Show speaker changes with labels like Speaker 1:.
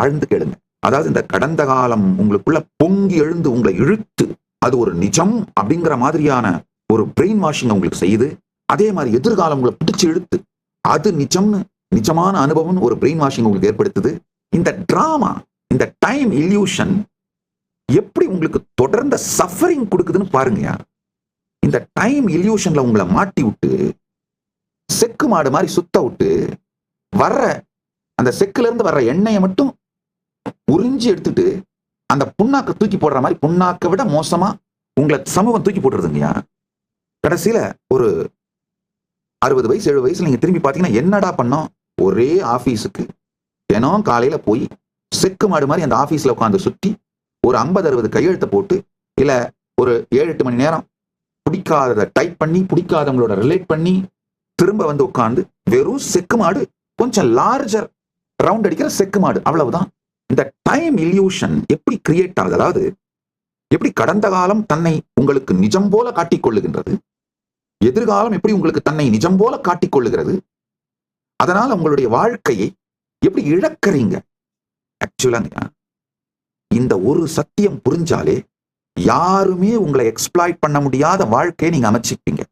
Speaker 1: ஆழ்ந்து கேளுங்க. அதாவது இந்த கடந்த காலம் உங்களுக்குள்ள பொங்கி எழுந்து உங்களை இழுத்து அது ஒரு நிஜம் அப்படிங்கிற மாதிரியான ஒரு பிரெயின் வாஷிங் உங்களுக்கு செய்யுது. அதே மாதிரி எதிர்காலம் உங்களை பிடிச்சு இழுத்து அது நிஜம்னு நிஜமான அனுபவம் ஒரு பிரெயின் வாஷிங் உங்களுக்கு ஏற்படுத்துது. இந்த டிராமா இந்த டைம் இல்யூஷன் எப்படி உங்களுக்கு தொடர்ந்த சஃபரிங் கொடுக்குதுன்னு பாருங்கயா இந்த டைம் இல்யூஷன்ல உங்களை மாட்டி விட்டு செக்கு மாடு மாதிரி சுத்த விட்டு வர்ற அந்த செக்குல இருந்து வர்ற எண்ணெயை மட்டும் உறிஞ்சி எடுத்துட்டு அந்த புண்ணாக்க தூக்கி போடுற மாதிரி புண்ணாக்க விட மோசமா உங்களை சமூகம் தூக்கி போட்டுருதுங்கய்யா. கடைசியில ஒரு அறுபது வயசு எழுபது வயசுல நீங்க திரும்பி பாத்தீங்கன்னா என்னடா பண்ணோம்? ஒரே ஆபீஸுக்கு. தினம் காலையில போய் செக்கு மாடு மாதிரி அந்த ஆபீஸ்ல உட்காந்து சுத்தி ஒரு ஐம்பது அறுபது கையெழுத்தை போட்டு இல்ல ஒரு ஏழு எட்டு மணி நேரம் பிடிக்காததை டைப் பண்ணி பிடிக்காதவங்களோட ரிலேட் பண்ணி திரும்ப வந்து உட்காந்து வெறும் செக்கு மாடு கொஞ்சம் லார்ஜர் ரவுண்ட் அடிக்கிற செக்கு மாடு அவ்வளவுதான். இந்த டைம் இல்யூஷன் எப்படி கிரியேட் ஆகுது? அதாவது எப்படி கடந்த காலம் தன்னை உங்களுக்கு நிஜம் போல காட்டிக்கொள்ளுகின்றது? எதிர்காலம் எப்படி உங்களுக்கு தன்னை நிஜம் போல காட்டிக் கொள்ளுகிறது அதனால உங்களுடைய வாழ்க்கையை எப்படி இழக்கிறீங்க? ஆக்சுவலாங்க இந்த ஒரு சத்தியம் புரிஞ்சாலே யாருமே உங்களை எக்ஸ்பிளாய்ட் பண்ண முடியாத வாழ்க்கையை நீங்க அமைச்சிப்பீங்க